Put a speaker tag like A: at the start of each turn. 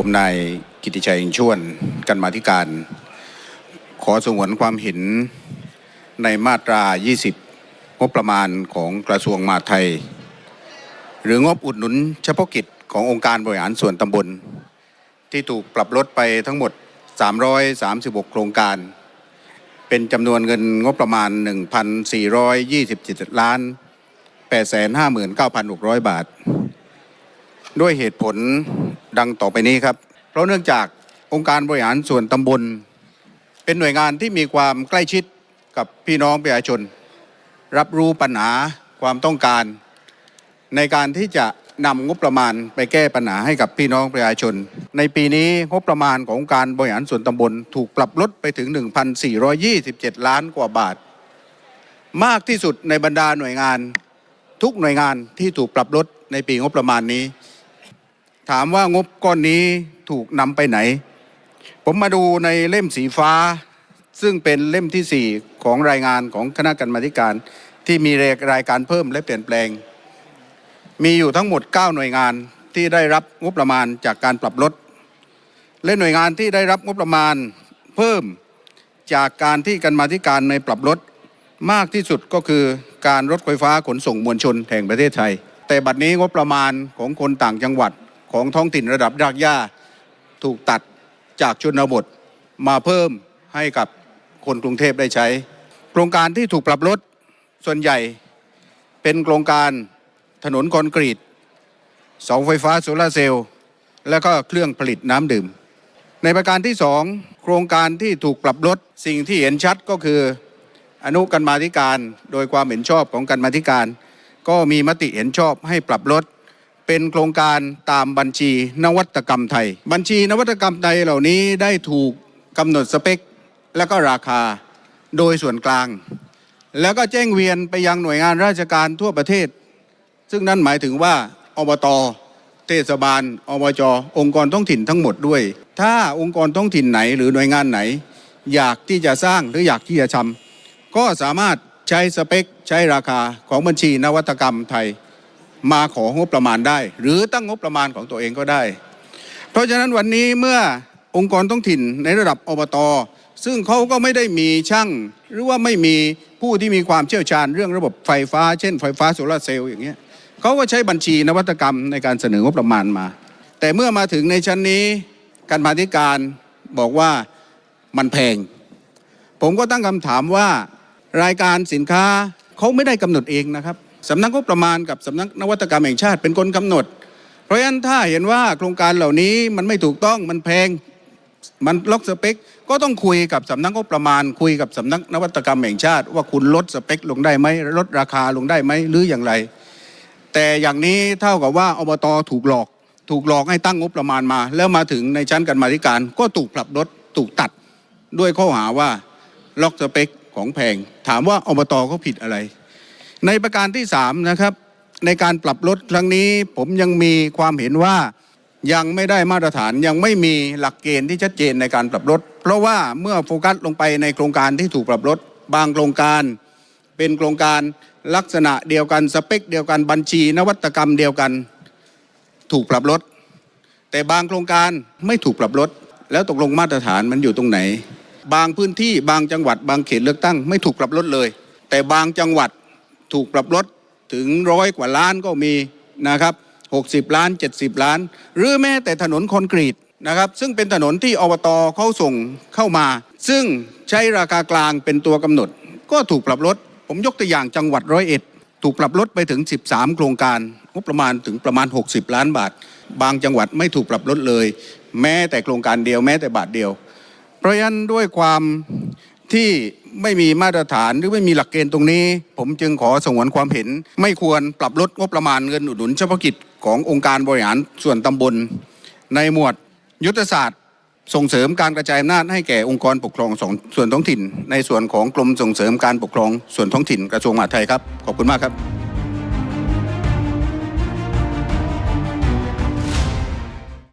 A: ผมนายกิติชัยชวนกันมาธิการ ขอสงวนความเห็นในมาตรา 20 งบประมาณของกระทรวงมหาดไทย หรืองบอุดหนุนเฉพาะกิจขององค์การบริหารส่วนตำบล ที่ถูกปรับลดไปทั้งหมด 336 โครงการ เป็นจำนวนเงินงบประมาณ 1,427 ล้าน 859,600 บาท ด้วยเหตุผล ดังต่อไปนี้ครับ เพราะเนื่องจากองค์การบริหารส่วนตำบล เป็นหน่วยงานที่มีความใกล้ชิดกับพี่น้องประชาชน รับรู้ปัญหาความต้องการ ในการที่จะนำงบประมาณไปแก้ปัญหาให้กับพี่น้องประชาชน ในปีนี้งบประมาณขององค์การบริหารส่วนตำบลถูกปรับลดไปถึง 1,427 ล้านกว่าบาท มากที่สุดในบรรดาหน่วยงานทุกหน่วยงานที่ถูกปรับลดในปีงบประมาณนี้ ถามว่างบก้อนนี้ถูกนำไปไหน ผมมาดูในเล่มสีฟ้า ซึ่งเป็นเล่มที่ 4 ของรายงานของคณะกรรมาธิการที่มีรายการเพิ่มและเปลี่ยนแปลง มีอยู่ทั้งหมด 9 หน่วยงานที่ได้รับงบประมาณจากการปรับลด และหน่วยงานที่ได้รับงบประมาณเพิ่มจากการที่กรรมาธิการในปรับลดมากที่สุดก็คือการรถไฟฟ้าขนส่งมวลชนแห่งประเทศไทย แต่บัดนี้งบประมาณของคนต่างจังหวัด ของท้องถิ่นระดับรากหญ้า ถูกตัดจากชนบทมาเพิ่มให้กับคนกรุงเทพได้ใช้ โครงการที่ถูกปรับลดส่วนใหญ่เป็นโครงการถนนคอนกรีตเสาไฟฟ้าโซลาเซลล์และก็เครื่องผลิตน้ำดื่ม ในประการที่สองโครงการที่ถูกปรับลดสิ่งที่เห็นชัดก็คืออนุกรรมาธิการ โดยความเห็นชอบของกรรมาธิการ ก็มีมติเห็นชอบให้ปรับลด เป็นโครงการตามบัญชีนวัตกรรมไทย บัญชีนวัตกรรมไทยเหล่านี้ได้ถูกกำหนดสเปค และก็ราคาโดยส่วนกลาง แล้วก็แจ้งเวียนไปยังหน่วยงานราชการทั่วประเทศ ซึ่งนั่นหมายถึงว่าอบตเทศบาลอบจองค์กรท้องถิ่นทั้งหมดด้วย ถ้าองค์กรท้องถิ่นไหนหรือหน่วยงานไหน อยากที่จะสร้างหรืออยากที่จะทำก็สามารถใช้สเปค ใช้ราคาของบัญชีนวัตกรรมไทย มาของบประมาณได้ หรือตั้งงบประมาณของตัวเองก็ได้ เพราะฉะนั้นวันนี้เมื่อองค์กรท้องถิ่นในระดับอบต ซึ่งเขาก็ไม่ได้มีช่าง หรือว่าไม่มีผู้ที่มีความเชี่ยวชาญเรื่องระบบไฟฟ้า เช่นไฟฟ้าโซลาเซลล์อย่างเงี้ยเขาก็ใช้บัญชีนวัตกรรมในการเสนองบประมาณมา แต่เมื่อมาถึงในชั้นนี้การมาธิการบอกว่ามันแพง ผมก็ตั้งคำถามว่ารายการสินค้าเขาไม่ได้กำหนดเองนะครับ สำนักงบประมาณกับสำนักนวัตกรรมแห่งชาติเป็นคนกำหนด เพราะฉะนั้นถ้าเห็นว่าโครงการเหล่านี้มันไม่ถูกต้องมันแพงมันล็อกสเปค ก็ต้องคุยกับสำนักงบประมาณ คุยกับสำนักนวัตกรรมแห่งชาติ ว่าคุณลดสเปคลงได้ไหมลดราคาลงได้ไหมหรืออย่างไร แต่อย่างนี้เท่ากับว่าอบตถูกหลอก ถูกหลอกให้ตั้งงบประมาณมา แล้วมาถึงในชั้นการมาธิการ ก็ถูกปรับลดถูกตัดด้วยข้อหาว่าล็อกสเปคของแพง ถามว่าอบตเขาผิดอะไร ในประการที่สามนะครับในการปรับลดครั้งนี้ผมยังมีความเห็นว่ายังไม่ได้มาตรฐานยังไม่มีหลักเกณฑ์ที่ชัดเจนในการปรับลด เพราะว่าเมื่อโฟกัสลงไปในโครงการที่ถูกปรับลด บางโครงการ เป็นโครงการลักษณะเดียวกันสเปคเดียวกันบัญชี นวัตกรรมเดียวกัน ถูกปรับลด แต่บางโครงการไม่ถูกปรับลด แล้วตกลงมาตรฐานมันอยู่ตรงไหน บางพื้นที่บางจังหวัด บางเขตเลือกตั้งไม่ถูกปรับลดเลย แต่บางจังหวัด ถูกปรับลดถึงร้อยกว่าล้านก็มีนะครับ60 ล้าน 70 ล้าน หรือแม้แต่ถนนคอนกรีตนะครับ ซึ่งเป็นถนนที่อบตเขาส่งเข้ามา ซึ่งใช้ราคากลางเป็นตัวกำหนด ก็ถูกปรับลด ผมยกตัวอย่างจังหวัดร้อยเอ็ดถูกปรับลดไปถึง 13 โครงการงบประมาณถึงประมาณ 60 ล้านบาท บางจังหวัดไม่ถูกปรับลดเลย แม้แต่โครงการเดียวแม้แต่บาทเดียว เพราะฉะนั้นด้วยความ ที่ไม่มีมาตรฐานหรือไม่มีหลักเกณฑ์ตรงนี้ ผมจึงขอสงวนความเห็น ไม่ควรปรับลดงบประมาณเงินอุดหนุนเฉพาะกิจขององค์การบริหารส่วนตำบล ในหมวดยุทธศาสตร์ ส่งเสริมการกระจายอำนาจให้แก่องค์กรปกครองส่วนท้องถิ่น ในส่วนของกรมส่งเสริมการปกครองส่วนท้องถิ่นกระทรวงมหาดไทยครับขอบคุณมากครับ